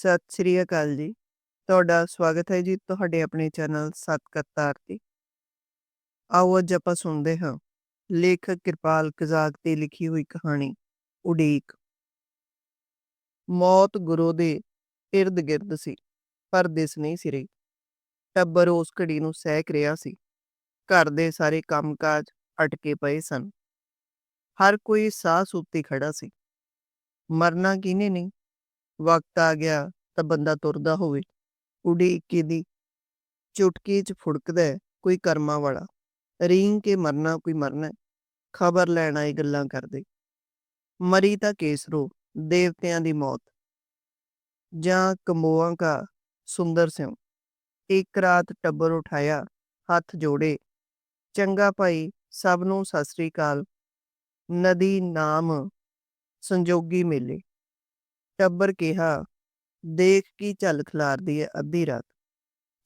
ਸਤਿ ਸ੍ਰੀ ਅਕਾਲ ਜੀ। ਤੁਹਾਡਾ ਸਵਾਗਤ ਹੈ ਜੀ ਤੁਹਾਡੇ ਆਪਣੇ ਚੈਨਲ ਸਤਕਰਤਾਰ ਤੇ। ਆਓ ਅੱਜ ਆਪਾਂ ਸੁਣਦੇ ਹਾਂ ਲੇਖਕ ਕਿਰਪਾਲ ਕਜ਼ਾਕ ਤੇ ਲਿਖੀ ਹੋਈ ਕਹਾਣੀ, ਉਡੀਕ। ਮੌਤ ਗੁਰੂ ਦੇ ਇਰਦ ਗਿਰਦ ਸੀ, ਪਰ ਦਿਸ ਨਹੀਂ ਸੀ ਰਹੀ। ਟੱਬਰ ਉਸ ਘੜੀ ਨੂੰ ਸਹਿਕ ਰਿਹਾ ਸੀ। ਘਰ ਦੇ ਸਾਰੇ ਕੰਮਕਾਜ ਅਟਕੇ ਪਏ ਸਨ। ਹਰ ਕੋਈ ਸਾਹ ਸੂਤੀ ਖੜਾ ਸੀ। ਮਰਨਾ ਕਿਹਨੇ ਨਹੀਂ ਵਕਤ ਆ ਗਿਆ ਤਾਂ ਬੰਦਾ ਤੁਰਦਾ ਹੋਵੇ। ਉਡੀਕ ਕਿਹਦੀ? ਚੁਟਕੀ 'ਚ ਫੁੜਕਦਾ ਕੋਈ ਕਰਮਾਂ ਵਾਲਾ। ਰੀਂਗ ਕੇ ਮਰਨਾ ਕੋਈ ਮਰਨਾ ਖਬਰ ਲੈਣ ਆਏ ਗੱਲਾਂ ਕਰਦੇ। ਮਰੀ ਤਾਂ ਕੇਸਰੋ, ਦੇਵਤਿਆਂ ਦੀ ਮੌਤ। ਜਾਂ ਕਮੋਆਂ ਕਾ ਸੁੰਦਰ ਸਿਉ। ਇੱਕ ਰਾਤ ਟੱਬਰ ਉਠਾਇਆ, ਹੱਥ ਜੋੜੇ। ਚੰਗਾ ਭਾਈ, ਸਭ ਨੂੰ ਸਤਿ ਸ੍ਰੀ ਅਕਾਲ। ਨਦੀ ਨਾਮ ਸੰਜੋਗੀ ਮੇਲੇ। ਟੱਬਰ ਕਿਹਾ, ਦੇਖ ਕੀ ਝਲ ਖਲਾਰਦੀ ਹੈ ਅੱਧੀ ਰਾਤ।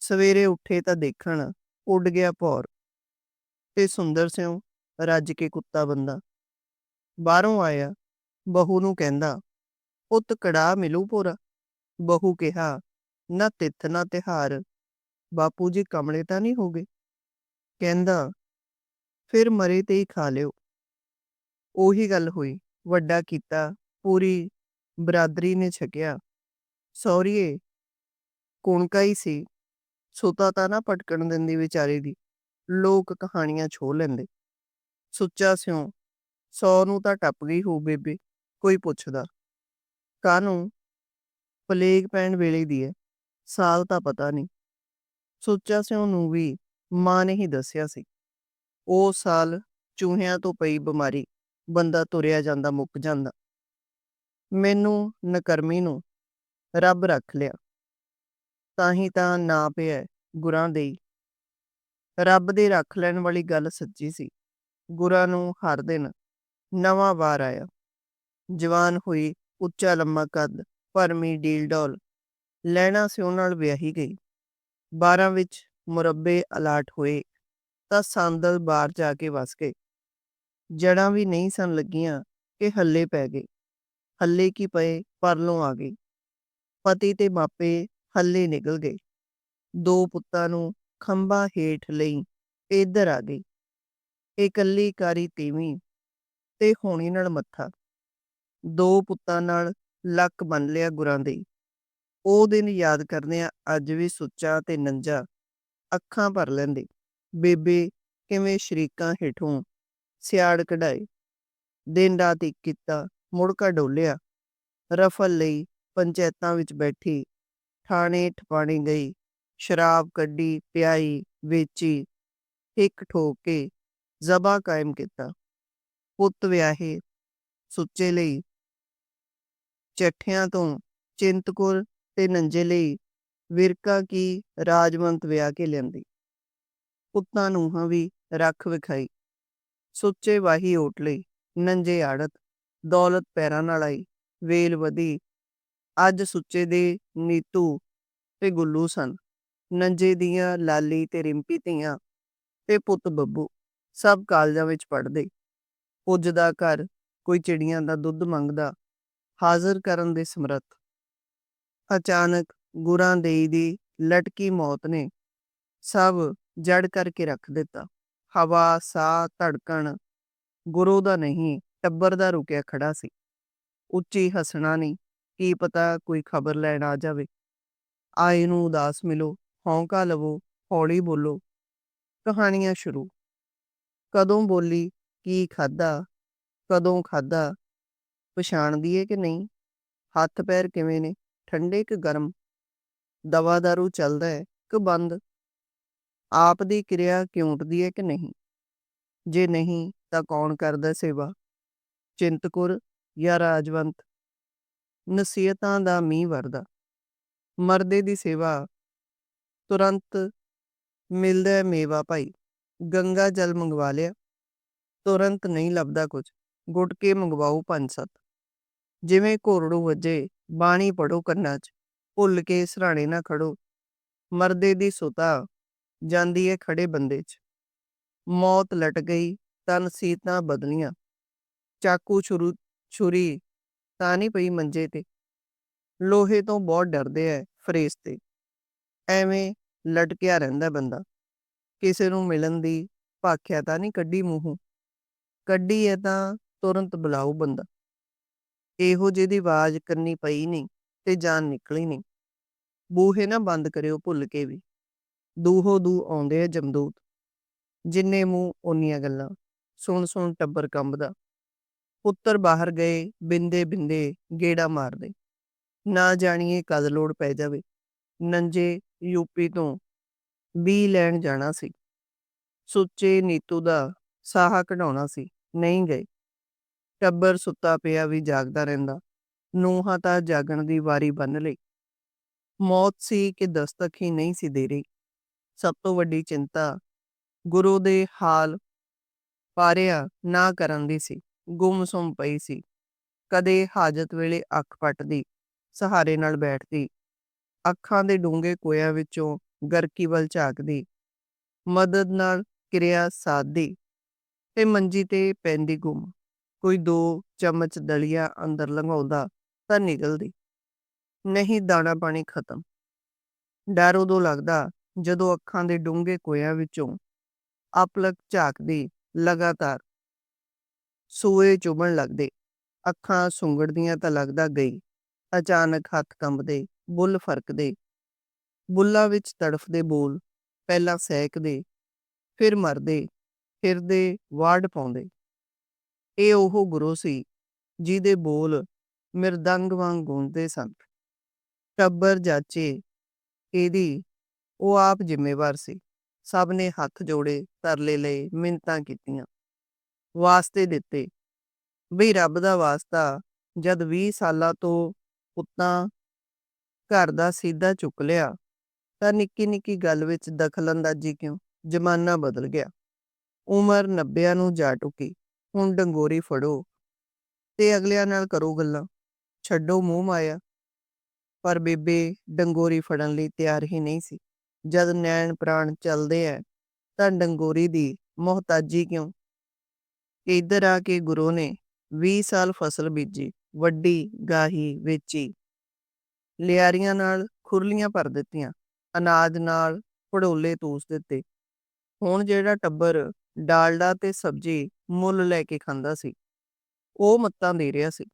ਸਵੇਰੇ ਉੱਠੇ ਤਾਂ ਦੇਖਣ, ਉੱਡ ਗਿਆ ਭੌਰ। ਤੇ ਸੁੰਦਰ ਸਿਉ ਰੱਜ ਕੇ ਕੁੱਤਾ ਬੰਦਾ। ਬਾਹਰੋਂ ਆਇਆ, ਬਹੂ ਨੂੰ ਕਹਿੰਦਾ, ਪੁੱਤ ਕੜਾ ਮਿਲੂ ਪੋਰਾ ਬਹੂ ਕਿਹਾ, ਨਾ ਤਿੱਥ ਨਾ ਤਿਹਾਰ ਬਾਪੂ ਜੀ ਕਮਲੇ ਤਾਂ ਨਹੀਂ ਹੋਗੇ ਕਹਿੰਦਾ, ਫਿਰ ਮਰੇ ਤੇ ਹੀ ਖਾ ਲਿਓ। ਉਹੀ ਗੱਲ ਹੋਈ, ਵੱਡਾ ਕੀਤਾ, ਪੂਰੀ ਬਰਾਦਰੀ ਨੇ ਛਕਿਆ। ਸੌਰੀਏ ਕੁਣਕਾ ਹੀ ਸੀ? ਸੁਤਾ ਤਾਂ ਨਾ ਪਟਕਣ ਦਿੰਦੀ ਵਿਚਾਰੇ ਦੀ। ਲੋਕ ਕਹਾਣੀਆਂ ਛੋ ਲੈਂਦੇ। ਸੁੱਚਾ ਸਿਉ। ਸੌ ਨੂੰ ਤਾਂ ਟੱਪ ਗਈ ਹੋ ਬੇਬੇ। ਕੋਈ ਪੁੱਛਦਾ। ਕਾਨੂੰ ਪਲੇਗ ਪੈਣ ਵੇਲੇ ਦੀ ਹੈ ਸਾਲ ਤਾਂ ਪਤਾ ਨਹੀਂ। ਸੁੱਚਾ ਸਿਉ ਨੂੰ ਵੀ ਮਾਂ ਨੇ ਹੀ ਦੱਸਿਆ ਸੀ। ਉਹ ਸਾਲ ਚੂਹਿਆਂ ਤੋਂ ਪਈ ਬਿਮਾਰੀ। ਬੰਦਾ ਤੁਰਿਆ ਜਾਂਦਾ, ਮੁੱਕ ਜਾਂਦਾ। ਮੈਨੂੰ ਨਕਰਮੀ ਨੂੰ ਰੱਬ ਰੱਖ ਲਿਆ। ਤਾਂ ਹੀ ਤਾਂ ਨਾ ਪਿਆ ਗੁਰਾਂ ਦੇ ਰੱਬ ਦੇ ਰੱਖ ਲੈਣ ਵਾਲੀ ਗੱਲ ਸੱਚੀ ਸੀ। ਗੁਰਾਂ ਨੂੰ ਹਰ ਦਿਨ ਨਵਾਂ ਵਾਰ ਆਇਆ। ਜਵਾਨ ਹੋਈ ਉੱਚਾ ਲੰਮਾ ਕੱਦ, ਭਰਮੀ ਡੀਲ ਡੋਲ, ਲੈਣਾ ਸਿਉ ਨਾਲ ਵਿਆਹੀ ਗਈ। 12 ਵਿੱਚ ਮੁਰੱਬੇ ਅਲਾਟ ਹੋਏ ਤਾਂ ਸੰਦਲ ਬਾਹਰ ਜਾ ਕੇ ਵਸ ਗਏ। ਜੜਾਂ ਵੀ ਨਹੀਂ ਸਨ ਲੱਗੀਆਂ ਕਿ ਹੱਲੇ ਪੈ ਗਏ। ਹੱਲੇ ਕੀ ਪਏ, ਪਰਲੋਂ ਆ ਗਈ ਪਤੀ ਤੇ ਮਾਪੇ ਹੱਲੇ ਨਿਕਲ ਗਏ। ਦੋ ਪੁੱਤਾਂ ਨੂੰ ਖੰਭਾ ਹੇਠ ਲਈ ਇੱਧਰ ਆ ਗਈ ਇਕੱਲੀ ਕਾਰੀ ਤੀਵੀਂ ਤੇ ਹੋਣੀ ਨਾਲ ਮੱਥਾ। ਦੋ ਪੁੱਤਾਂ ਨਾਲ ਲੱਕ ਬੰਨ ਲਿਆ ਗੁਰਾਂ ਦੇ। ਉਹ ਦਿਨ ਯਾਦ ਕਰਦੇ ਆ ਅੱਜ ਵੀ ਸੁੱਚਾ ਤੇ ਨੰਜਾ ਅੱਖਾਂ ਭਰ ਲੈਂਦੇ। ਬੇਬੇ ਕਿਵੇਂ ਸ਼ਰੀਕਾਂ ਹੇਠੋਂ ਸਿਆੜ ਕਢਾਏ। ਦਿਨ ਰਾਤ ਇੱਕ ਕੀਤਾ ਮੁੜਕਾ ਡੋਲਿਆ। ਰਫਲ ਲਈ ਪੰਚਾਇਤਾਂ ਵਿੱਚ ਬੈਠੀ, ਥਾਣੇ ਠਪਾਣੀ ਗਈ, ਸ਼ਰਾਬ ਕੱਢੀ, ਪਿਆਈ, ਵੇਚੀ ਇੱਕ ਠੋਕ ਕੇ ਜ਼ਬਾ ਕਾਇਮ ਕੀਤਾ। ਪੁੱਤ ਵਿਆਹੇ, ਸੁੱਚੇ ਲਈ, ਚੱਠਿਆਂ ਤੋਂ ਚਿੰਤਕੁਰ ਤੇ ਨੰਜੇ ਲਈ ਵਿਰਕਾ ਕੀ ਰਾਜਵੰਤ ਵਿਆਹ ਕੇ ਲਿਆਂਦੀ। ਪੁੱਤਾਂ ਨੂੰ ਵੀ ਰੱਖ ਵਿਖਾਈ। ਸੁੱਚੇ ਵਾਹੀ ਓਟ ਲਈ, ਨੰਜੇ ਆੜਤ ਦੌਲਤ ਪੈਰਾਂ ਨਾਲ ਆਈ, ਵੇਲ ਵਧੀ। ਅੱਜ ਸੁੱਚੇ ਦੇ ਨੀਤੂ ਤੇ ਗੁੱਲੂ ਸਨ। ਨੰਜੇ ਦੀਆਂ ਲਾਲੀ ਤੇ ਰਿੰਪੀ ਧੀਆਂ ਤੇ ਪੁੱਤ ਬੱਬੂ ਸਭ ਕਾਲਜਾਂ ਵਿੱਚ ਪੜ੍ਹਦੇ। ਪੁੱਜਦਾ ਘਰ, ਕੋਈ ਚਿੜੀਆਂ ਦਾ ਦੁੱਧ ਮੰਗਦਾ, ਹਾਜ਼ਰ ਕਰਨ ਦੇ ਸਮਰੱਥ। ਅਚਾਨਕ ਗੁਰਾਂ ਦੇਈ ਦੀ ਲਟਕੀ ਮੌਤ ਨੇ ਸਭ ਜੜ ਕਰਕੇ ਰੱਖ ਦਿੱਤਾ। ਹਵਾ, ਸਾਹ, ਧੜਕਣ ਗੁਰੂ ਦਾ ਨਹੀਂ ਟੱਬਰ ਦਾ ਰੁਕਿਆ ਖੜਾ ਸੀ। ਉੱਚੀ ਹੱਸਣਾ ਨਹੀਂ ਕੀ ਪਤਾ ਕੋਈ ਖਬਰ ਲੈਣ ਆ ਜਾਵੇ। ਆਏ ਨੂੰ ਉਦਾਸ ਮਿਲੋ, ਹੌਂਕਾ ਲਵੋ, ਹੌਲੀ ਬੋਲੋ। ਕਹਾਣੀਆਂ ਸ਼ੁਰੂ। ਕਦੋਂ ਬੋਲੀ, ਕੀ ਖਾਦਾ ਕਦੋਂ ਖਾਦਾ ਪਛਾਣਦੀ ਏ ਕਿ ਨਹੀਂ? ਹੱਥ ਪੈਰ ਕਿਵੇਂ ਨੇ? ਠੰਡੇ ਕਿ ਗਰਮ? ਦਵਾ ਦਾਰੂ ਚੱਲਦਾ ਹੈ ਕਿ ਬੰਦ? ਆਪ ਦੀ ਕਿਰਿਆ ਕਿਉਂਟਦੀ ਹੈ ਕਿ ਨਹੀਂ? ਜੇ ਨਹੀਂ ਤਾਂ ਕੌਣ ਕਰਦਾ ਸੇਵਾ? ਚਿੰਤਕੁਰ ਜਾਂ ਰਾਜਵੰਤ। ਨਸੀਹਤਾਂ ਦਾ ਮੀਂਹ ਵਰਦਾ। ਮਰਦੇ ਦੀ ਸੇਵਾ। ਤੁਰੰਤ ਮਿਲਦਾ ਮੇਵਾ ਭਾਈ। ਗੰਗਾ ਜਲ ਮੰਗਵਾ ਲਿਆ। ਤੁਰੰਤ ਨਹੀਂ ਲੱਭਦਾ ਕੁਝ ਗੁਟਕੇ ਮੰਗਵਾਓ ਪੰਜ ਸੱਤ। ਜਿਵੇਂ ਘੋਰੜੂ ਵੱਜੇ, ਬਾਣੀ ਪੜੋ ਕੰਨਾਂ 'ਚ। ਭੁੱਲ ਕੇ ਸਰਾਣੇ ਨਾ ਖੜੋ ਮਰਦੇ ਦੀ ਸੁਤਾ, ਜਾਂਦੀ ਹੈ ਖੜੇ ਬੰਦੇ 'ਚ। ਮੌਤ ਲਟ ਗਈ ਤਨ ਸੀਤਾਂ ਬਦਲੀਆਂ। ਚਾਕੂ ਛੁਰੂ, ਛੁਰੀ ਤਾਂ ਨਹੀਂ ਪਈ ਮੰਜੇ ਤੇ। ਲੋਹੇ ਤੋਂ ਬਹੁਤ ਡਰਦੇ ਐ ਫਰੇਸਤੇ ਐਵੇਂ ਲਟਕਿਆ ਰਹਿੰਦਾ ਬੰਦਾ। ਕਿਸੇ ਨੂੰ ਮਿਲਣ ਦੀ ਭਾਖਿਆ ਤਾਂ ਨਹੀਂ ਕੱਢੀ ਮੂੰਹੋਂ। ਕੱਢੀ ਐ ਤਾਂ ਤੁਰੰਤ ਬੁਲਾਓ ਬੰਦਾ। ਇਹੋ ਜਿਹੀ ਦੀ ਆਵਾਜ਼ ਕੰਨੀ ਪਈ ਨਹੀਂ ਤੇ ਜਾਨ ਨਿਕਲੀ ਨਹੀਂ। ਬੂਹੇ ਨਾ ਬੰਦ ਕਰਿਓ ਭੁੱਲ ਕੇ ਵੀ। ਦੂਹੋ ਦੂ ਆਉਂਦੇ ਆ ਜਮਦੂਤ। ਜਿੰਨੇ ਮੂੰਹ ਓਨੀਆਂ ਗੱਲਾਂ। ਸੁਣ ਸੁਣ ਟੱਬਰ ਕੰਬਦਾ। ਪੁੱਤਰ ਬਾਹਰ ਗਏ, ਬਿੰਦੇ ਬਿੰਦੇ ਗੇੜਾ ਮਾਰਦੇ। ਨਾ ਜਾਣੀਏ ਕਦ ਲੋੜ ਪੈ ਜਾਵੇ। ਨੰਜੇ ਯੂਪੀ ਤੋਂ ਬੀ ਲੈਣ ਜਾਣਾ ਸੀ। ਸੁੱਚੇ ਨੀਤੂ ਦਾ ਸਾਹਾ ਕਢਾਉਣਾ ਸੀ। ਨਹੀਂ ਗਏ। ਟੱਬਰ ਸੁੱਤਾ ਪਿਆ ਵੀ ਜਾਗਦਾ ਰਹਿੰਦਾ। ਨੂੰਹਾਂ ਤਾਂ ਜਾਗਣ ਦੀ ਵਾਰੀ ਬੰਨ ਲਈ। ਮੌਤ ਸੀ ਕਿ ਦਸਤਕ ਹੀ ਨਹੀਂ ਸੀ ਦੇ ਰਹੀ। ਸਭ ਤੋਂ ਵੱਡੀ ਚਿੰਤਾ ਗੁਰੂ ਦੇ ਹਾਲ ਪਾਰਿਆ ਨਾ ਕਰਨ ਦੀ ਸੀ। ਗੁੰਮਸੁੰਮ ਪਈ ਸੀ। ਕਦੇ ਹਾਜਤ ਵੇਲੇ ਅੱਖ ਪੱਟਦੀ, ਸਹਾਰੇ ਨਾਲ ਬੈਠਦੀ। ਅੱਖਾਂ ਦੇ ਡੂੰਘੇ ਕੋਇਆਂ ਵਿੱਚੋਂ ਗਰਕੀ ਵੱਲ ਝਾਕਦੀ। ਮਦਦ ਨਾਲ ਕਿਰਿਆ ਸਾਧਦੀ। ਤੇ ਮੰਜੀ ਤੇ ਪੈਂਦੀ ਗੁੰਮ। ਕੋਈ ਦੋ ਚਮਚ ਦਲੀਆ ਅੰਦਰ ਲੰਘਾਉਂਦਾ ਤਾਂ ਨਿਕਲਦੀ। ਨਹੀਂ, ਦਾਣਾ ਪਾਣੀ ਖਤਮ। ਡਰ ਉਦੋਂ ਲੱਗਦਾ ਜਦੋਂ ਅੱਖਾਂ ਦੇ ਡੂੰਘੇ ਕੋਇਆਂ ਵਿੱਚੋਂ ਆਪਲਕ ਝਾਕਦੀ ਲਗਾਤਾਰ। ਸੂਏ ਚੁਭਣ ਲੱਗਦੇ। ਅੱਖਾਂ ਸੁੰਗੜਦੀਆਂ ਤਾਂ ਲੱਗਦਾ ਗਈ। ਅਚਾਨਕ ਹੱਥ ਕੰਬਦੇ, ਬੁੱਲ ਫਰਕਦੇ। ਬੁੱਲਾਂ ਵਿੱਚ ਤੜਫਦੇ ਬੋਲ, ਪਹਿਲਾਂ ਸਹਿਕਦੇ, ਫਿਰ ਮਰਦੇ ਫਿਰਦੇ ਵਾੜ ਪਾਉਂਦੇ। ਇਹ ਉਹ ਗੁਰੂ ਸੀ, ਜਿਹਦੇ ਬੋਲ ਮਿਰਦੰਗ ਵਾਂਗ ਗੂੰਜਦੇ ਸਨ। ਟੱਬਰ ਜਾਚੇ, ਇਹਦੀ ਉਹ ਆਪ ਜ਼ਿੰਮੇਵਾਰ ਸੀ। ਸਭ ਨੇ ਹੱਥ ਜੋੜੇ, ਤਰਲੇ ਲਏ ਮਿੰਤਾਂ ਕੀਤੀਆਂ। ਵਾਸਤੇ ਦਿੱਤੇ। ਵੀ ਰੱਬ ਦਾ ਵਾਸਤਾ ਜਦ 20 ਸਾਲਾਂ ਤੋਂ ਪੁੱਤਾਂ ਘਰ ਦਾ ਸਿੱਧਾ ਚੁੱਕ ਲਿਆ, ਤਾਂ ਨਿੱਕੀ ਨਿੱਕੀ ਗੱਲ ਵਿੱਚ ਦਖਲਅੰਦਾਜ਼ੀ ਕਿਉਂ? ਜ਼ਮਾਨਾ ਬਦਲ ਗਿਆ। ਉਮਰ 90 ਨੂੰ ਜਾ ਟੁਕੀ। ਹੁਣ ਡੰਗੋਰੀ ਫੜੋ ਤੇ ਅਗਲਿਆਂ ਨਾਲ ਕਰੋ ਗੱਲਾਂ। ਛੱਡੋ ਮੂੰਹ ਮਾਇਆ। ਪਰ ਬੇਬੇ, ਡੰਗੋਰੀ ਫੜਨ ਲਈ ਤਿਆਰ ਹੀ ਨਹੀਂ ਸੀ। ਜਦ ਨੈਣ ਪ੍ਰਾਣ ਚੱਲਦੇ ਐ, ਤਾਂ ਡੰਗੋਰੀ ਦੀ ਮੁਹਤਾਜੀ ਕਿਉਂ? ਇੱਧਰ ਆ ਕੇ ਗੁਰੂ ਨੇ 20 ਸਾਲ ਫਸਲ ਬੀਜੀ, ਵੱਡੀ ਗਾਹੀ ਵੇਚੀ। ਲਿਆਰੀਆਂ ਨਾਲ ਖੁਰਲੀਆਂ ਭਰ ਦਿੱਤੀਆਂ, ਅਨਾਜ ਨਾਲ ਪੜੋਲੇ ਤੂਸ ਦਿੱਤੇ। ਹੁਣ ਜਿਹੜਾ ਟੱਬਰ ਡਾਲਡਾ ਤੇ ਸਬਜ਼ੀ ਮੁੱਲ ਲੈ ਕੇ ਖਾਂਦਾ ਸੀ, ਉਹ ਮੱਤਾਂ ਦੇ ਰਿਹਾ ਸੀ।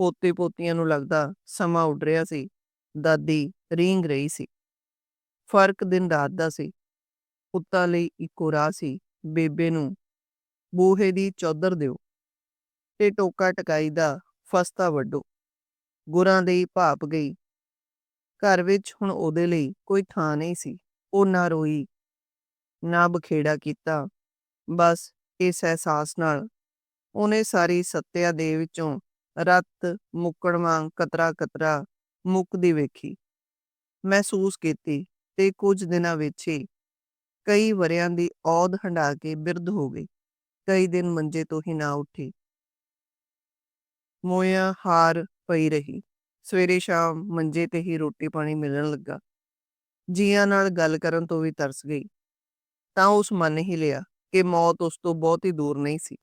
ਪੋਤੇ ਪੋਤੀਆਂ ਨੂੰ ਲੱਗਦਾ ਸਮਾਂ ਉੱਡ ਰਿਹਾ ਸੀ, ਦਾਦੀ ਰੀਂਗ ਰਹੀ ਸੀ। ਫ਼ਰਕ ਦਿਨ ਰਾਤ ਦਾ ਸੀ, ਪੁੱਤਾਂ ਲਈ ਇੱਕੋ ਰਾਹ ਸੀ, ਬੇਬੇ ਨੂੰ ਬੂਹੇ ਦੀ ਚੌਧਰ ਦਿਓ ਤੇ ਟੋਕਾ ਟਕਾਈ ਦਾ ਫਸਤਾ ਵੱਡੋ ਗੁਰਾਂ ਦੀ ਭਾਪ ਗਈ। ਘਰ ਵਿੱਚ ਹੁਣ ਉਹਦੇ ਲਈ ਕੋਈ ਥਾਂ ਨਹੀਂ ਸੀ। ਉਹ ਨਾ ਰੋਈ, ਨਾ ਬਖੇੜਾ ਕੀਤਾ। ਬਸ ਇਸ ਅਹਿਸਾਸ ਨਾਲ ਉਹਨੇ ਸਾਰੀ ਸੱਤਿਆ ਦੇ ਵਿੱਚੋਂ ਰਤ ਮੁੱਕਣ ਵਾਂਗ ਕਤਰਾ ਕਤਰਾ ਮੁੱਕਦੀ ਵੇਖੀ। ਮਹਿਸੂਸ ਕੀਤੀ ਤੇ ਕੁਝ ਦਿਨਾਂ ਵਿੱਚ ਹੀ ਕਈ ਵਰਿਆਂ ਦੀ ਔਦ ਹੰਡਾ ਕੇ ਬਿਰਧ ਹੋ ਗਈ। ਕਈ ਦਿਨ ਮੰਜੇ ਤੋਂ ਹੀ ਨਾ ਉੱਠੀ। ਮੋਇਆ ਹਾਰ ਪਈ ਰਹੀ। ਸਵੇਰੇ ਸ਼ਾਮ ਮੰਜੇ ਤੇ ਹੀ ਰੋਟੀ ਪਾਣੀ ਮਿਲਣ ਲੱਗਾ। ਜੀਆਂ ਨਾਲ ਗੱਲ ਕਰਨ ਤੋਂ ਵੀ ਤਰਸ ਗਈ। ਤਾਂ ਉਸ ਮੰਨ ਹੀ ਲਿਆ ਕਿ ਮੌਤ ਉਸ ਤੋਂ ਬਹੁਤ ਹੀ ਦੂਰ ਨਹੀਂ ਸੀ।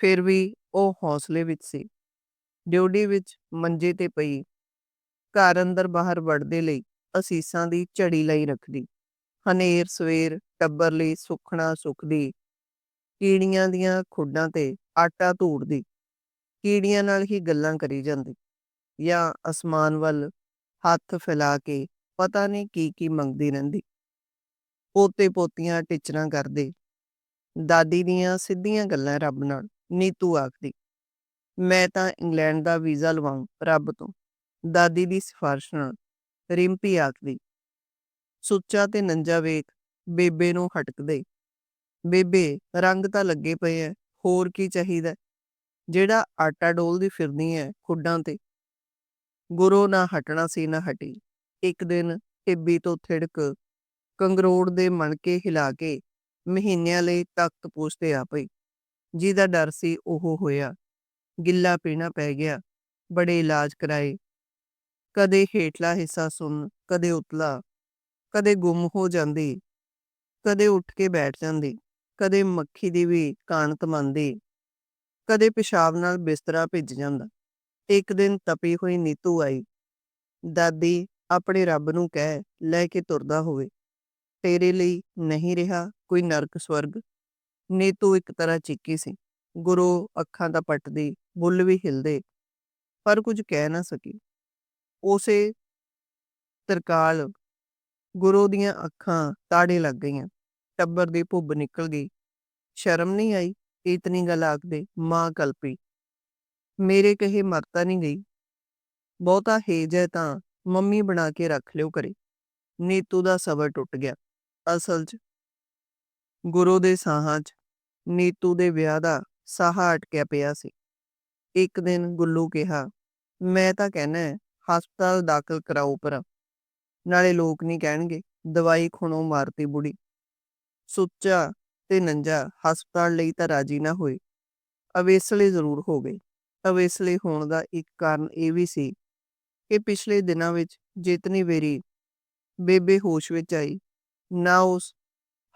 ਫਿਰ ਵੀ ਉਹ ਹੌਸਲੇ ਵਿੱਚ ਸੀ। ਡਿਊਟੀ ਵਿੱਚ ਮੰਜੇ ਤੇ ਪਈ। ਘਰ ਅੰਦਰ ਬਾਹਰ ਵੜਦੇ ਲਈ ਅਸੀਸਾਂ ਦੀ ਝੜੀ ਲਈ ਰੱਖਦੀ। ਹਨੇਰ ਸਵੇਰ ਟੱਬਰ ਲਈ ਸੁਖਣਾ ਸੁਖਦੀ। ਕੀੜੀਆਂ ਦੀਆਂ ਖੁੱਡਾਂ ਤੇ ਆਟਾ ਧੂੜਦੀ। ਕੀੜੀਆਂ ਨਾਲ ਹੀ ਗੱਲਾਂ ਕਰੀ ਜਾਂਦੀ ਜਾਂ ਅਸਮਾਨ ਵੱਲ ਹੱਥ ਫੈਲਾ ਕੇ ਪਤਾ ਨਹੀਂ ਕੀ ਕੀ ਮੰਗਦੀ ਰਹਿੰਦੀ। ਪੋਤੇ ਪੋਤੀਆਂ ਟਿਚਰਾਂ ਕਰਦੇ। ਦਾਦੀ ਦੀਆਂ ਸਿੱਧੀਆਂ ਗੱਲਾਂ ਰੱਬ ਨਾਲ ਨੀਤੂ ਆਖਦੀ, ਮੈਂ ਤਾਂ ਇੰਗਲੈਂਡ ਦਾ ਵੀਜ਼ਾ ਲਵਾਉਂ ਰੱਬ ਤੋਂ। ਦਾਦੀ ਦੀ ਸਿਫਾਰਿਸ਼ ਨਾਲ ਰਿੰਪੀ ਆਖਦੀ, ਸੁੱਚਾ ਤੇ ਨੰਜਾ ਵੇਖ ਬੇਬੇ ਨੂੰ ਹਟਕਦੇ। ਬੇਬੇ, ਰੰਗ ਤਾਂ ਲੱਗੇ ਪਏ ਐ, ਹੋਰ ਕੀ ਚਾਹੀਦਾ? ਜਿਹੜਾ ਆਟਾ ਡੋਲਦੀ ਫਿਰਨੀ ਐ ਖੁੱਡਾਂ ਤੇ। ਗੁਰੂ ਨਾ ਹਟਣਾ ਸੀ ਨਾ ਹਟੀ। ਇੱਕ ਦਿਨ ਟਿੱਬੀ ਤੋਂ ਥਿੜਕ, ਕੰਗਰੋੜ ਦੇ ਮਣਕੇ ਹਿਲਾ ਕੇ ਮਹੀਨਿਆਂ ਲਈ ਤਖਤ ਪੁੱਛਦੇ ਆ ਪਈ। ਜਿਹਦਾ ਡਰ ਸੀ ਉਹ ਹੋਇਆ। ਗਿੱਲਾ ਪੀਣਾ ਪੈ ਗਿਆ। ਬੜੇ ਇਲਾਜ ਕਰਾਏ। ਕਦੇ ਹੇਠਲਾ ਹਿੱਸਾ ਸੁਣ ਕਦੇ ਉਤਲਾ। ਕਦੇ ਗੁੰਮ ਹੋ ਜਾਂਦੀ। ਕਦੇ ਉੱਠ ਕੇ ਬੈਠ ਜਾਂਦੀ। ਕਦੇ ਮੱਖੀ ਦੀ ਵੀ ਕਾਣਤ ਮੰਨਦੀ, ਕਦੇ ਪਿਸ਼ਾਬ ਨਾਲ ਬਿਸਤਰਾ ਭਿੱਜ ਜਾਂਦਾ। ਇੱਕ ਦਿਨ ਤਪੀ ਹੋਈ ਨੀਤੂ ਆਈ। ਦਾਦੀ, ਆਪਣੇ ਰੱਬ ਨੂੰ ਕਹਿ, ਲੈ ਕੇ ਤੁਰਦਾ ਹੋਵੇ। ਤੇਰੇ ਲਈ ਨਹੀਂ ਰਿਹਾ ਕੋਈ ਨਰਕ ਸਵਰਗ। ਨੀਤੂ ਇੱਕ ਤਰ੍ਹਾਂ ਚੀਕੀ ਸੀ। ਗੁਰੂ ਅੱਖਾਂ ਦਾ ਪੱਟਦੀ, ਬੁੱਲ ਵੀ ਹਿਲਦੇ, ਪਰ ਕੁਝ ਕਹਿ ਨਾ ਸਕੀ। ਉਸੇ ਤਰਕਾਲ ਗੁਰੂ ਦੀਆਂ ਅੱਖਾਂ ਤਾੜੇ ਲੱਗ ਗਈਆਂ। ਟੱਬਰ ਦੀ ਭੁੱਬ ਨਿਕਲ ਗਈ। ਸ਼ਰਮ ਨਹੀਂ ਆਈ ਇਤਨੀ ਗੱਲ ਆਖਦੇ ਮਾਂ ਕਲਪੀ ਮੇਰੇ ਕਹੇ ਮਰਤਾ ਨਹੀਂ ਗਈ। ਬਹੁਤਾ ਹੇਜ ਹੈ ਤਾਂ ਮੰਮੀ ਬਣਾ ਕੇ ਰੱਖ ਲਿਓ ਕਰੇ ਨੀਤੂ ਦਾ ਸਬਰ ਟੁੱਟ ਗਿਆ। ਅਸਲ 'ਚ ਗੁਰੂ ਦੇ ਸਾਹਾਂ 'ਚ ਨੀਤੂ ਦੇ ਵਿਆਹ ਦਾ ਸਾਹਾ ਅਟਕਿਆ ਪਿਆ ਸੀ। ਇੱਕ ਦਿਨ ਗੁੱਲੂ ਕਿਹਾ ਮੈਂ ਤਾਂ ਕਹਿਣਾ ਹੈ, ਹਸਪਤਾਲ ਦਾਖਲ ਕਰਾਓ ਪਰ ਨਾਲੇ ਲੋਕ ਨਹੀਂ ਕਹਿਣਗੇ ਦਵਾਈ ਖੁਣੋ ਮਾਰਤੀ ਬੁੜੀ। ਸੁੱਚਾ ਤੇ ਨੰਜਾ ਹਸਪਤਾਲ ਲਈ ਤਾਂ ਰਾਜੀ ਨਾ ਹੋਏ। ਅਵੇਸਲੇ ਜ਼ਰੂਰ ਹੋ ਗਏ। ਅਵੇਸਲੇ ਹੋਣ ਦਾ ਇੱਕ ਕਾਰਨ ਇਹ ਵੀ ਸੀ ਕਿ ਪਿਛਲੇ ਦਿਨਾਂ ਵਿੱਚ ਜਿਤਨੀ ਵੇਰੀ ਬੇਬੇ ਹੋਸ਼ ਵਿੱਚ ਆਈ, ਨਾ ਉਸ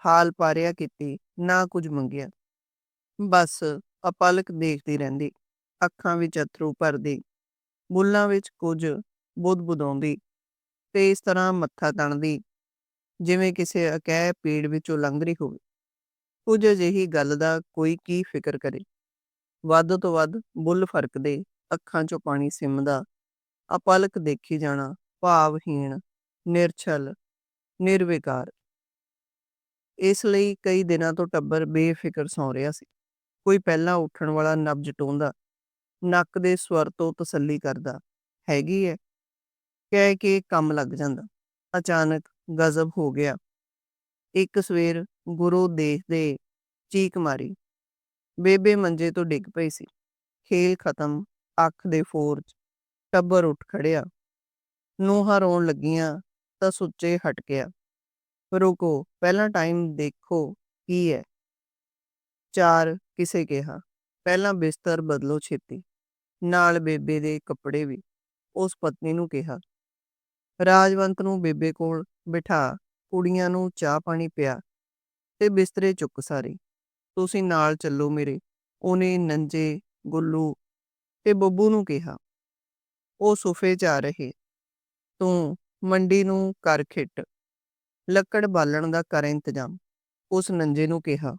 ਹਾਲ ਪਾਰਿਆ ਕੀਤੀ, ਨਾ ਕੁਝ ਮੰਗਿਆ। ਬਸ ਅਪਲਕ ਦੇਖਦੀ ਰਹਿੰਦੀ, ਅੱਖਾਂ ਵਿੱਚ ਅਥਰੂ ਭਰਦੀ, ਬੁੱਲਾਂ ਵਿੱਚ ਕੁਝ ਬੁੱਧ-ਬੁਦਾਉਂਦੀ ਤੇ ਇਸ ਤਰ੍ਹਾਂ ਮੱਥਾ ਤਣਦੀ ਜਿਵੇਂ ਕਿਸੇ ਅਕਹਿ ਪੀੜ ਵਿੱਚੋਂ ਲੰਘ ਰਹੀ ਹੋਵੇ, ਕੁਝ ਅਜਿਹੀ ਗੱਲ ਦਾ ਕੋਈ ਕੀ ਫਿਕਰ ਕਰੇ। ਵੱਧ ਤੋਂ ਵੱਧ ਬੁੱਲ ਫਰਕਦੇ ਅੱਖਾਂ 'ਚੋਂ ਪਾਣੀ ਸਿੰਮਦਾ, ਅਪਲਕ ਦੇਖੀ ਜਾਣਾ, ਭਾਵਹੀਣ, ਨਿਰਛਲ, ਨਿਰਵਿਕਾਰ। ਇਸ ਲਈ ਕਈ ਦਿਨਾਂ ਤੋਂ ਟੱਬਰ ਬੇਫਿਕਰ ਸੌਂ ਰਿਹਾ ਸੀ। ਕੋਈ ਪਹਿਲਾਂ ਉੱਠਣ ਵਾਲਾ ਨਬਜ ਟੋਂਦਾ ਨੱਕ ਦੇ ਸਵਰ ਤੋਂ ਤਸੱਲੀ ਕਰਦਾ, ਹੈਗੀ ਹੈ ਕਹਿ ਕੇ ਕੰਮ ਲੱਗ ਜਾਂਦਾ, ਅਚਾਨਕ ਗਜ਼ਬ ਹੋ ਗਿਆ। ਇੱਕ ਸਵੇਰ ਗੁਰੂ ਦੇਖਦੇ ਚੀਕ ਮਾਰੀ। ਬੇਬੇ ਮੰਜੇ ਤੋਂ ਡਿੱਗ ਪਈ ਸੀ। ਖੇਲ ਖਤਮ, ਅੱਖ ਦੇ ਫੋਰ 'ਚ ਟੱਬਰ ਉੱਠ ਖੜਿਆ ਨੂੰਹਾਂ ਰੋਣ ਲੱਗੀਆਂ ਤਾਂ ਸੁੱਚੇ ਹਟ ਗਿਆ। ਰੁਕੋ, ਪਹਿਲਾਂ ਟਾਈਮ ਦੇਖੋ ਕੀ ਹੈ। ਚਾਰ ਕਿਸੇ ਕਿਹਾ, ਪਹਿਲਾਂ ਬਿਸਤਰ ਬਦਲੋ ਛੇਤੀ। ਨਾਲ ਬੇਬੇ ਦੇ ਕੱਪੜੇ ਵੀ, ਉਸ ਪਤਨੀ ਨੂੰ ਕਿਹਾ। ਰਾਜਵੰਤ ਨੂੰ ਬੇਬੇ ਕੋਲ ਬਿਠਾ, ਕੁੜੀਆਂ ਨੂੰ ਚਾਹ ਪਾਣੀ ਪਿਆ ਤੇ ਬਿਸਤਰੇ ਚੁੱਕ ਸਾਰੇ। ਤੁਸੀਂ ਨਾਲ ਚੱਲੋ ਮੇਰੇ, ਉਹਨੇ ਨੰਜੇ, ਗੁੱਲੂ ਤੇ ਬੱਬੂ ਨੂੰ ਕਿਹਾ। ਉਹ ਸੋਫੇ 'ਚ ਆ ਰਹੇ। ਤੂੰ ਮੰਡੀ ਨੂੰ ਕਰ ਖਿੱਟ। ਲੱਕੜ ਬਾਲਣ ਦਾ ਕਰ ਇੰਤਜ਼ਾਮ, ਉਸ ਨੰਜੇ ਨੂੰ ਕਿਹਾ।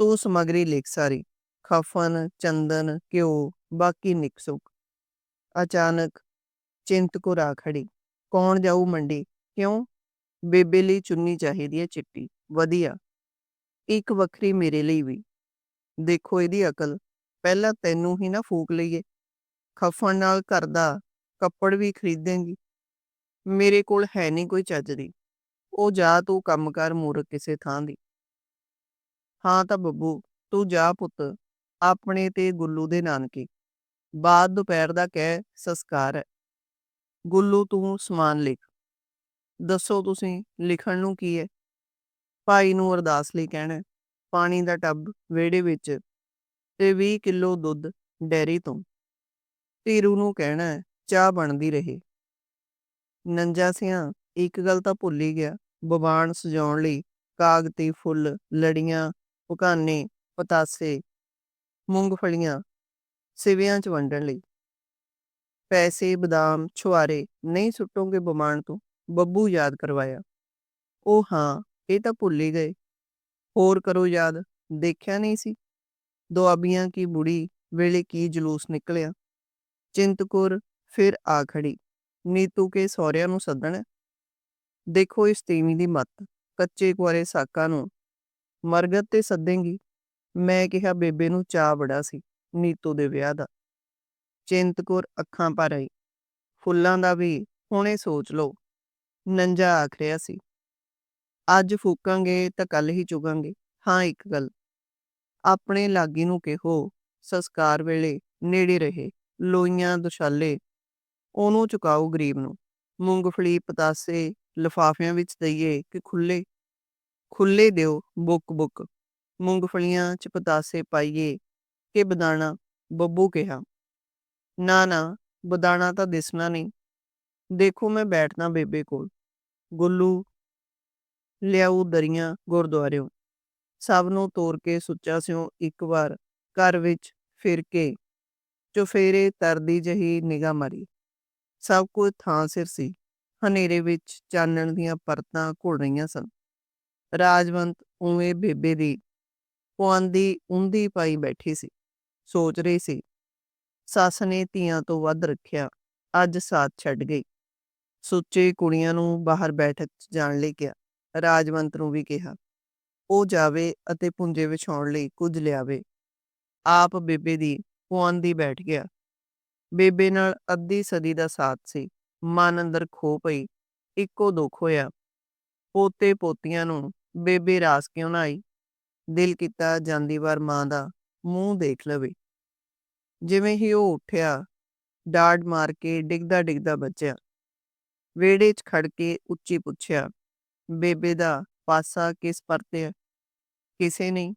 ਤੂੰ ਸਮਗਰੀ ਲਿਖ ਸਾਰੀ, ਖਫਨ, ਚੰਦਨ, ਘਿਓ, ਬਾਕੀ ਨਿਕਸੁਕ ਅਚਾਨਕ ਚਿੰਤਕੁਰ ਆ ਖੜੀ ਕੌਣ ਜਾਊ ਮੰਡੀ? ਕਿਉਂ? ਬੇਬੇ ਲਈ ਚੁੰਨੀ ਚਾਹੀਦੀ ਹੈ ਚਿੱਟੀ। ਵਧੀਆ। ਇੱਕ ਵੱਖਰੀ ਮੇਰੇ ਲਈ ਵੀ। ਦੇਖੋ ਇਹਦੀ ਅਕਲ। ਪਹਿਲਾਂ ਤੈਨੂੰ ਹੀ ਨਾ ਫੂਕ ਲਈਏ। ਖਫਣ ਨਾਲ ਘਰ ਦਾ ਕੱਪੜ ਵੀ ਖਰੀਦੇਂਗੀ। ਮੇਰੇ ਕੋਲ ਹੈ ਨਹੀਂ ਕੋਈ ਚੱਜ ਦੀ। ਉਹ ਜਾ ਤੂੰ ਕੰਮ ਕਰ ਮੂਰਖ ਕਿਸੇ ਥਾਂ ਦੀ। ਹਾਂ ਤਾਂ ਬੱਬੂ, ਤੂੰ ਜਾ ਪੁੱਤ। ਆਪਣੇ ਤੇ ਗੁੱਲੂ ਦੇ ਨਾਨਕੇ। ਬਾਅਦ ਦੁਪਹਿਰ ਦਾ ਕਹਿ ਸੰਸਕਾਰ ਹੈ। ਗੁੱਲੂ ਤੂੰ ਸਮਾਨ ਲਿਖ। ਦੱਸੋ ਤੁਸੀਂ ਲਿਖਣ ਨੂੰ ਕੀ ਹੈ? ਭਾਈ ਨੂੰ ਅਰਦਾਸ ਲਈ ਕਹਿਣਾ ਪਾਣੀ ਦਾ ਟੱਬ ਵਿਹੜੇ ਵਿੱਚ ਤੇ 20 ਕਿਲੋ ਦੁੱਧ ਡੈਰੀ ਤੋਂ। ਧੀਰੂ ਨੂੰ ਕਹਿਣਾ ਚਾਹ ਬਣਦੀ ਰਹੇ। ਨੰਜਾ ਸਿਆਂ, ਇੱਕ ਗੱਲ ਤਾਂ ਭੁੱਲ ਹੀ ਗਿਆ, ਬਬਾਨ ਸਜਾਉਣ ਲਈ ਕਾਗਤੀ ਫੁੱਲ, ਲੜੀਆਂ, ਪੁਕਾਨੇ, ਪਤਾਸੇ, ਮੂੰਗਫਲੀਆਂ ਸਿਵਿਆਂ ਚ ਵੰਡਣ ਲਈ। ਪੈਸੇ, ਬਦਾਮ ਛੁਆਰੇ ਨਹੀਂ ਸੁੱਟੋਗੇ ਬਮਾਨ ਤੋਂ, ਬੱਬੂ ਯਾਦ ਕਰਵਾਇਆ। ਉਹ ਹਾਂ, ਇਹ ਤਾਂ ਭੁੱਲ ਹੀ ਗਏ। ਹੋਰ ਕਰੋ ਯਾਦ, ਦੇਖਿਆ ਨਹੀਂ ਸੀ? ਦੁਆਬੀਆਂ ਕੀ ਬੁੜੀ, ਵੇਲੇ ਕੀ ਜਲੂਸ ਨਿਕਲਿਆ? ਚਿੰਤਕੁਰ ਫਿਰ ਆ ਖੜੀ, ਨੀਤੂ ਕੇ ਸਹੁਰਿਆਂ ਨੂੰ ਸੱਦਣ। ਦੇਖੋ ਇਸ ਤੀਵੀਂ ਦੀ ਮੱਤ, ਕੱਚੇ ਕੁਆਰੇ ਸਾਕਾਂ ਨੂੰ। ਮਰਗਤ ਤੇ ਸੱਦੇਂਗੀ। ਮੈਂ ਕਿਹਾ ਬੇਬੇ ਨੂੰ ਚਾਹ ਬੜਾ ਸੀ, ਨੀਤੂ ਦੇ ਵਿਆਹ ਦਾ। ਚਿੰਤਕੁਰ ਅੱਖਾਂ ਭਰ ਆਈ। ਫੁੱਲਾਂ ਦਾ ਵੀ ਹੁਣੇ ਸੋਚ ਲਓ। ਨੰਜਾ ਆਖ ਰਿਹਾ ਸੀ। ਅੱਜ ਫੂਕਾਂਗੇ ਤਾਂ ਕੱਲ ਹੀ ਚੁਗਾਂਗੇ। ਹਾਂ, ਇੱਕ ਗੱਲ। ਆਪਣੇ ਲਾਗੀ ਨੂੰ ਕਿਹੋ, ਸੰਸਕਾਰ ਵੇਲੇ ਨੇੜੇ ਰਹੇ, ਲੋਈਆਂ ਦੁਸ਼ਾਲੇ। ਉਹਨੂੰ ਚੁਕਾਓ ਗਰੀਬ ਨੂੰ। ਮੂੰਗਫਲੀ ਪਤਾਸੇ ਲਿਫਾਫਿਆਂ ਵਿੱਚ ਦਈਏ ਕਿ ਖੁੱਲੇ? ਖੁੱਲੇ ਦਿਓ, ਬੁੱਕ ਬੁੱਕ। ਮੂੰਗਫਲੀਆਂ ਚ ਪਤਾਸੇ ਪਾਈਏ ਕਿ ਬਦਾਣਾ, ਬੱਬੂ ਕਿਹਾ। ਨਾ ਨਾ ਬਦਾਣਾ ਤਾਂ ਦਿਸਣਾ ਨਹੀਂ। ਦੇਖੋ ਮੈਂ ਬੈਠਦਾ ਬੇਬੇ ਕੋਲ। ਗੁੱਲੂ ਲਿਆਊ ਦਰੀਆਂ ਗੁਰਦੁਆਰਿਓਂ। ਸਭ ਨੂੰ ਤੋਰ ਕੇ ਸੁੱਚਾ ਸਿਓ ਇੱਕ ਵਾਰ ਘਰ ਵਿੱਚ ਫਿਰ ਕੇ ਚੁਫੇਰੇ ਤਰਦੀ ਜਹੀ ਨਿਗਾਹ ਮਾਰੀ। ਸਭ ਕੁਝ ਥਾਂ ਸਿਰ ਸੀ। ਹਨੇਰੇ ਵਿੱਚ ਚਾਨਣ ਦੀਆਂ ਪਰਤਾਂ ਘੁਲ ਰਹੀਆਂ ਸਨ। ਰਾਜਵੰਤ ਉਵੇਂ ਬੇਬੇ ਦੀ ਪੁਆਂਦੀ ਉਂਦੀ ਪਾਈ ਬੈਠੀ ਸੀ। ਸੋਚ ਰਹੀ ਸੀ ਸੱਸ ਨੇ ਧੀਆਂ ਤੋਂ ਵੱਧ ਰੱਖਿਆ, ਅੱਜ ਸਾਥ ਛੱਡ ਗਈ। ਸੁੱਚੇ ਕੁੜੀਆਂ ਨੂੰ ਬਾਹਰ ਬੈਠਕ 'ਚ ਜਾਣ ਲਈ ਕਿਹਾ, ਰਾਜਵੰਤ ਨੂੰ ਵੀ ਕਿਹਾ, ਉਹ ਜਾਵੇ ਅਤੇ ਪੁੰਜੇ ਵਿਛਾਉਣ ਲਈ ਕੁਝ ਲਿਆਵੇ। ਆਪ ਬੇਬੇ ਦੀ ਪੁਆਂਦੀ ਬੈਠ ਗਿਆ। ਬੇਬੇ ਨਾਲ ਅੱਧੀ ਸਦੀ ਦਾ ਸਾਥ ਸੀ। ਮਨ ਅੰਦਰ ਖੋ ਪਈ, ਇੱਕੋ ਦੁੱਖ ਹੋਇਆ। ਪੋਤੇ ਪੋਤੀਆਂ ਨੂੰ ਬੇਬੇ ਰਾਸ ਕਿਉਂ ਨਾ ਆਈ? ਦਿਲ ਕੀਤਾ ਜਾਂਦੀ ਵਾਰ ਮਾਂ ਦਾ ਮੂੰਹ ਦੇਖ ਲਵੇ। ਜਿਵੇਂ ਹੀ ਉਹ ਉੱਠਿਆ ਡਾੜ ਮਾਰ ਕੇ ਡਿੱਗਦਾ ਡਿੱਗਦਾ ਬਚਿਆ। ਵਿਹੜੇ 'ਚ ਖੜ ਕੇ ਉੱਚੀ ਪੁੱਛਿਆ, ਬੇਬੇ ਦਾ ਪਾਸਾ ਕਿਸ ਪਰਤੇ ਹੈ ਕਿਸੇ ਨਹੀਂ?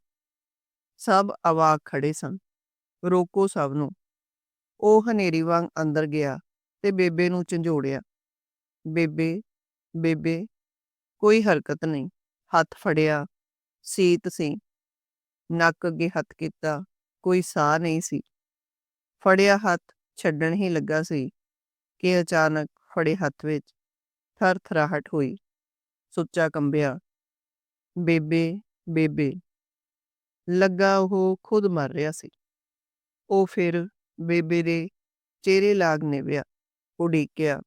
ਸਭ ਆਵਾਕ ਖੜੇ ਸਨ। ਰੋਕੋ ਸਭ ਨੂੰ। ਉਹ ਹਨੇਰੀ ਵਾਂਗ ਅੰਦਰ ਗਿਆ ਤੇ ਬੇਬੇ ਨੂੰ ਝੰਜੋੜਿਆ। ਬੇਬੇ ਬੇਬੇ, ਕੋਈ ਹਰਕਤ ਨਹੀਂ। ਹੱਥ ਫੜਿਆ, ਸੀਤ ਸੀ। ਨੱਕ ਅੱਗੇ ਹੱਥ ਕੀਤਾ, ਕੋਈ ਸਾਹ ਨਹੀਂ ਸੀ। ਫੜਿਆ ਹੱਥ ਛੱਡਣ ਹੀ ਲੱਗਾ ਸੀ ਕਿ ਅਚਾਨਕ ਫੜੇ ਹੱਥ ਵਿੱਚ ਥਰ ਥਰਾਹਟ ਹੋਈ। ਸੁੱਚਾ ਕੰਬਿਆ, ਬੇਬੇ ਬੇਬੇ। ਲੱਗਾ ਉਹ ਖੁਦ ਮਰ ਰਿਹਾ ਸੀ। ਉਹ ਫਿਰ ਬੇਬੇ ਦੇ ਚਿਹਰੇ ਲਾਗ ਨਿਵਿਆ, ਉਡੀਕਿਆ।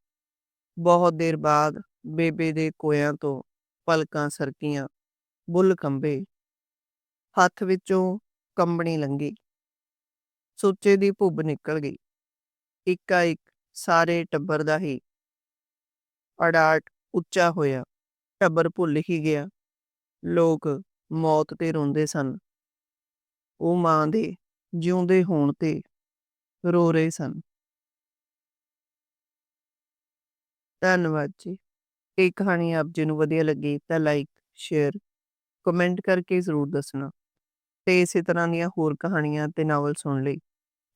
ਬਹੁਤ ਦੇਰ ਬਾਅਦ ਬੇਬੇ ਦੇ ਕੋਇਆਂ ਤੋਂ ਪਲਕਾਂ ਸਰਕੀਆਂ ਬੁੱਲ ਕੰਬੇ। ਹੱਥ ਵਿੱਚੋਂ ਕੰਬਣੀ ਲੰਗੀ ਸੁੱਚੇ ਦੀ ਭੁੱਬ ਨਿਕਲ ਗਈ। ਇੱਕਾ ਇੱਕ ਸਾਰੇ ਟੱਬਰ ਦਾ ਹੀ ਅਡਾਟ ਉੱਚਾ ਹੋਇਆ। ਟੱਬਰ ਭੁੱਲ ਹੀ ਗਿਆ। ਲੋਕ ਮੌਤ ਤੇ ਰੋਂਦੇ ਸਨ। ਉਹ ਮਾਂ ਦੇ ਜਿਉਂਦੇ ਹੋਣ ਤੇ ਰੋ ਰਹੇ ਸਨ। ਧੰਨਵਾਦ ਜੀ। ਇਹ ਕਹਾਣੀ ਆਪ ਜੀ ਨੂੰ ਵਧੀਆ ਲੱਗੀ ਤਾਂ ਲਾਈਕ, ਸ਼ੇਅਰ, ਕਮੈਂਟ ਕਰਕੇ ਜ਼ਰੂਰ ਦੱਸਣਾ। ਤੇ ਇਸੇ ਤਰ੍ਹਾਂ ਦੀਆਂ ਹੋਰ ਕਹਾਣੀਆਂ ਤੇ ਨਾਵਲ ਸੁਣਨ ਲਈ